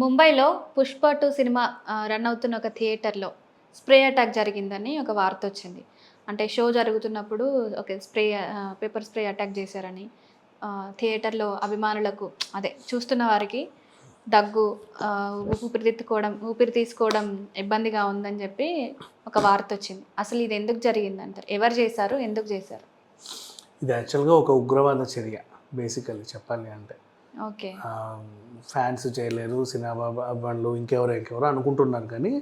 ముంబైలో Pushpa two cinema run అవుతున్న ఒక థియేటర్లో స్ప్రే అటాక్ జరిగిందని ఒక వార్త వచ్చింది. అంటే షో జరుగుతున్నప్పుడు ఒక స్ప్రే పేపర్ స్ప్రే అటాక్ చేశారని థియేటర్లో అభిమానులకు అదే చూస్తున్న వారికి దగ్గు ఊపిరితిత్తుకోవడం ఊపిరి తీసుకోవడం ఇబ్బందిగా ఉందని చెప్పి ఒక వార్త వచ్చింది. అసలు ఇది ఎందుకు జరిగింది అంటారు ఎవరు చేశారు? ఎందుకు చేశారు? ఇది యాక్చువల్గా ఒక ఉగ్రవాద చర్య బేసికల్లీ చెప్పాలి అంటే. ఫ్యాన్స్ చేయలేరు సినిమా అబ్బాళ్ళు ఇంకెవరో ఇంకెవరో అనుకుంటున్నారు కానీ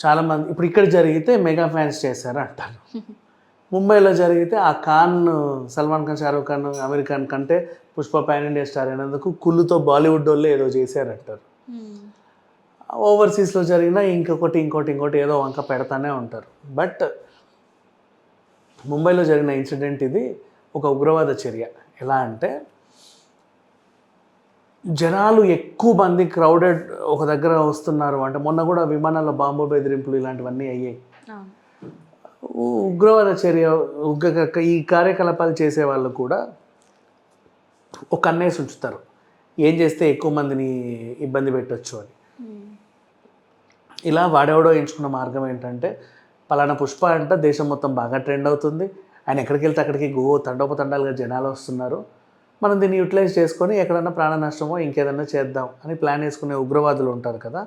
చాలామంది ఇప్పుడు ఇక్కడ జరిగితే మెగా ఫ్యాన్స్ చేశారు అంటారు. ముంబైలో జరిగితే ఆ ఖాన్ సల్మాన్ ఖాన్ షారూఖ్ ఖాన్ అమీర్ ఖాన్ కంటే పుష్ప పాన్ ఇండియా స్టార్ అయినందుకు కుళ్ళుతో బాలీవుడ్ వాళ్ళు ఏదో చేశారంటారు. ఓవర్సీస్లో జరిగినా ఇంకొకటి ఇంకోటి ఇంకోటి ఏదో వంక పెడతానే ఉంటారు. బట్ ముంబైలో జరిగిన ఇన్సిడెంట్ ఇది ఒక ఉగ్రవాద చర్య. ఎలా అంటే జనాలు ఎక్కువ మంది క్రౌడెడ్ ఒక దగ్గర వస్తున్నారు అంటే మొన్న కూడా విమానాల్లో బాంబు బెదిరింపులు ఇలాంటివన్నీ అయ్యాయి. ఉగ్రవాద చర్య ఉగ్ర ఈ కార్యకలాపాలు చేసే వాళ్ళు కూడా ఒక కన్నేసి ఉంచుతారు ఏం చేస్తే ఎక్కువ మందిని ఇబ్బంది పెట్టొచ్చు అని. ఇలా వాడెవడో ఎంచుకున్న మార్గం ఏంటంటే పలానా పుష్ప అంట దేశం మొత్తం బాగా ట్రెండ్ అవుతుంది. ఆయన ఎక్కడికి వెళ్తే అక్కడికి గో తండోపతండాలుగా జనాలు వస్తున్నారు. మనం దీన్ని యూటిలైజ్ చేసుకొని ఎక్కడన్నా ప్రాణ నష్టమో ఇంకేదన్నా చేద్దాం అని ప్లాన్ వేసుకునే ఉగ్రవాదులు ఉంటారు కదా.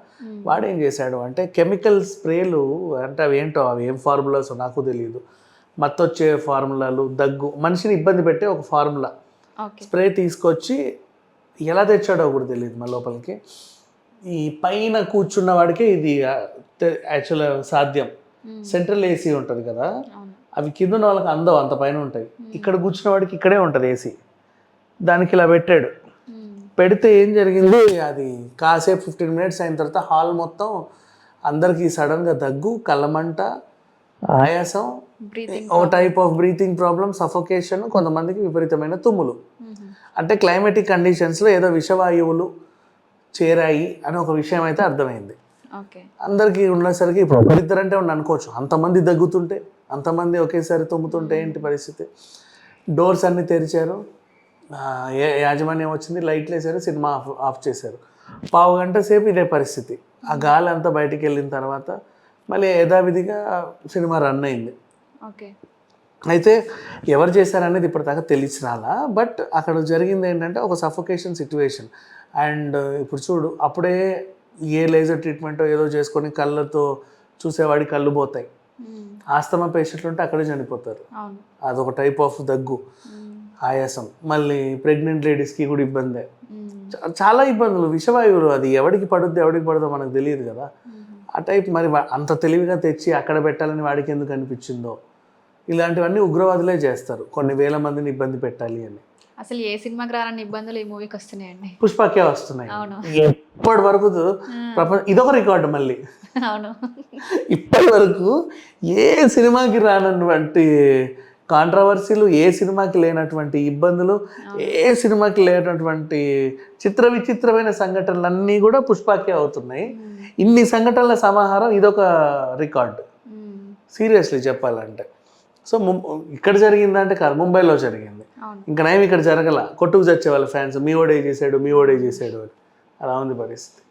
వాడు ఏం చేశాడు అంటే కెమికల్ స్ప్రేలు అంటే అవి ఏంటో అవి ఏం ఫార్ములాస్ నాకు తెలియదు మత్తొచ్చే ఫార్ములాలు దగ్గు మనిషిని ఇబ్బంది పెట్టే ఒక ఫార్ములా. స్ప్రే తీసుకొచ్చి ఎలా తెచ్చాడో కూడా తెలియదు మా లోపలికి. ఈ పైన కూర్చున్న వాడికే ఇది యాక్చువల్ సాధ్యం. సెంట్రల్ ఏసీ ఉంటుంది కదా. అవి కింద ఉన్న వాళ్ళకి అందవు అంత పైన ఉంటాయి. ఇక్కడ కూర్చున్న వాడికి ఇక్కడే ఉంటుంది ఏసీ. దానికి ఇలా పెట్టాడు. పెడితే ఏం జరిగింది? అది కాసేపు ఫిఫ్టీన్ మినిట్స్ అయిన తర్వాత హాల్ మొత్తం అందరికీ సడన్గా దగ్గు కళ్ళమంట ఆయాసం బ్రీతింగ్ ఒక type of breathing problem suffocation కొంతమందికి విపరీతమైన తుమ్ములు. మ్మ్. అంటే క్లైమేటిక్ కండిషన్స్లో ఏదో విషవాయువులు చేరాయి అని ఒక విషయం అయితే అర్థమైంది. ఓకే. అందరికీ ఉండేసరికి ఇప్పుడు ఒకరిద్దరంటే ఉండి అనుకోవచ్చు. అంతమంది దగ్గుతుంటే అంతమంది ఒకేసారి తుమ్ముతుంటే ఏంటి పరిస్థితి? డోర్స్ అన్నీ తెరిచారు. యాజమాన్యం వచ్చింది లైట్లు వేసారు సినిమా ఆఫ్ ఆఫ్ చేశారు. పావు గంట సేపు ఇదే పరిస్థితి. ఆ గాలి అంతా బయటికి వెళ్ళిన తర్వాత మళ్ళీ యథావిధిగా సినిమా రన్ అయింది. ఓకే. అయితే ఎవరు చేశారనేది ఇప్పటిదాకా తెలిసి రాలా బట్ అక్కడ జరిగింది ఏంటంటే ఒక సఫోకేషన్ సిచ్యువేషన్ అండ్ ఇప్పుడు చూడు అప్పుడే ఏ లేజర్ ట్రీట్మెంట్ ఏదో చేసుకొని కళ్ళతో చూసేవాడి కళ్ళు పోతాయి. ఆస్తమా పేషెంట్లు ఉంటే అక్కడే చనిపోతారు. అదొక టైప్ ఆఫ్ దగ్గు. ఆయాసం. మళ్ళీ ప్రెగ్నెంట్ లేడీస్కి కూడా ఇబ్బందే. చాలా ఇబ్బందులు. విషవాయువులు అది ఎవడికి పడుద్ది ఎవడికి పడుతుందో మనకు తెలియదు కదా. ఆ టైప్ మరి అంత తెలివిగా తెచ్చి అక్కడ పెట్టాలని వాడికి ఎందుకు అనిపించిందో. ఇలాంటివన్నీ ఉగ్రవాదులే చేస్తారు. కొన్ని వేల మందిని ఇబ్బంది పెట్టాలి అని. అసలు ఏ సినిమాకి రానని ఇబ్బందులు ఈ మూవీకి వస్తున్నాయండి. పుష్పకే వస్తున్నాయి. ఇప్పటి వరకు. ప్రపంచ ఇదొక రికార్డు మళ్ళీ. అవును. ఇప్పటి వరకు ఏ సినిమాకి రానటువంటి కాంట్రవర్సీలు ఏ సినిమాకి లేనటువంటి ఇబ్బందులు ఏ సినిమాకి లేనటువంటి చిత్ర విచిత్రమైన సంఘటనలన్నీ కూడా పుష్పకే అవుతున్నాయి. ఇన్ని సంఘటనల సమాహారం ఇదొక రికార్డు. సీరియస్లీ చెప్పాలంటే. సో ముం- ఇక్కడ జరిగిందంటే కాదు ముంబైలో జరిగింది. ఇంకా నయం ఇక్కడ జరగల. కొట్టుకు చచ్చే వాళ్ళ ఫ్యాన్స్ మీ ఓడే చేశాడు మీ ఓడే అని. అలా ఉంది పరిస్థితి.